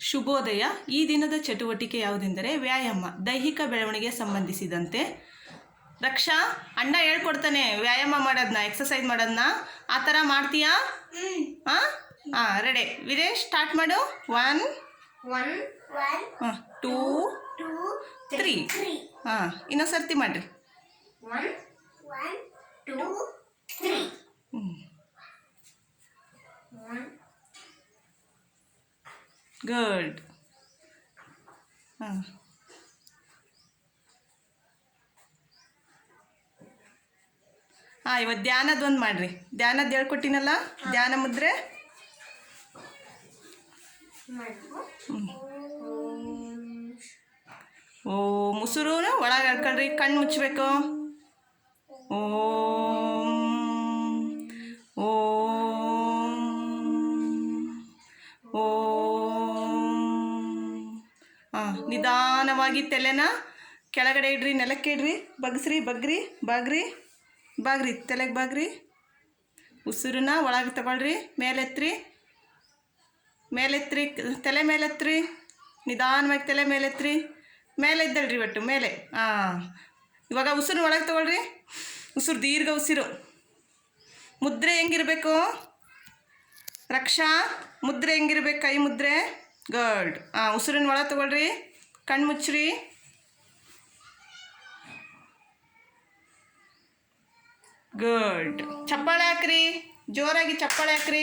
ಶುಭೋದಯ. ಈ ದಿನದ ಚಟುವಟಿಕೆ ಯಾವುದೆಂದರೆ ವ್ಯಾಯಾಮ ದೈಹಿಕ ಬೆಳವಣಿಗೆ ಸಂಬಂಧಿಸಿದಂತೆ. ರಕ್ಷಾ ಅಣ್ಣ ಹೇಳ್ಕೊಡ್ತಾನೆ ವ್ಯಾಯಾಮ ಮಾಡೋದನ್ನ ಎಕ್ಸಸೈಸ್ ಮಾಡೋದನ್ನ ಆ ಥರ ಮಾಡ್ತೀಯಾ? ಹಾಂ ಹಾಂ ರೆಡಿ ವಿರೇಶ್ ಸ್ಟಾರ್ಟ್ ಮಾಡು. ಒನ್ ಒನ್ ಹಾಂ ಟೂ ಟೂ ತ್ರೀ ಹಾಂ ಇನ್ನೊಂದು ಸರ್ತಿ ಮಾಡಿರಿ ಒನ್ ಟೂ ತ್ರೀ ಹ್ಞೂ ಒನ್ ಗುಡ್ ಹಾಂ ಹಾಂ ಇವತ್ತು ಧ್ಯಾನದೊಂದು ಮಾಡಿರಿ. ಧ್ಯಾನದ ಹೇಳ್ಕೊಟ್ಟಿನಲ್ಲ? ಧ್ಯಾನ ಮುದ್ರೆ? ಓ ಮುಸುರು ಒಳಗೆ ಹೇಳ್ಕೊಳ್ರಿ ಕಣ್ಣು ಮುಚ್ಚಬೇಕು ಓ ಓ ಓಂ. ಹಾಂ, ನಿಧಾನವಾಗಿ ತಲೆನ ಕೆಳಗಡೆ ಇಡ್ರಿ, ನೆಲಕ್ಕೆ ಇಡ್ರಿ. ಬಗ್ಸ್ರಿ, ಬಗ್ರಿ, ಬಾಗ್ರಿ ಬಾಗ್ರಿ, ತಲೆಗೆ ಬಾಗ್ರಿ. ಉಸಿರನ್ನ ಒಳಗೆ ತಗೊಳ್ರಿ, ಮೇಲೆತ್ರಿ. ಮೇಲೆತ್ರಿ, ತಲೆ ಮೇಲೆತ್ರಿ. ನಿಧಾನವಾಗಿ ತಲೆ ಮೇಲೆತ್ರಿ. ಮೇಲೆ ಇದ್ದಳ್ರಿ ಒಟ್ಟು, ಮೇಲೆ. ಹಾಂ. ಇವಾಗ ಉಸಿರು ಒಳಗೆ ತಗೊಳ್ರಿ. ಉಸಿರು ದೀರ್ಘ ಉಸಿರು. ಮುದ್ರೆ ಹೆಂಗಿರಬೇಕು? ರಕ್ಷಾ ಮುದ್ರೆ ಹೆಂಗಿರ್ಬೇಕು? ಕೈ ಮುದ್ರೆ? ಗಡ್ ಹಾಂ ಉಸಿರಿನ ಒಳ ತಗೊಳ್ರಿ. ಕಣ್ಣು ಮುಚ್ಚ್ರಿ. ಗುಡ್ ಚಪ್ಪಾಳೆ ಹಾಕ್ರಿ. ಜೋರಾಗಿ ಚಪ್ಪಾಳೆ ಹಾಕ್ರಿ.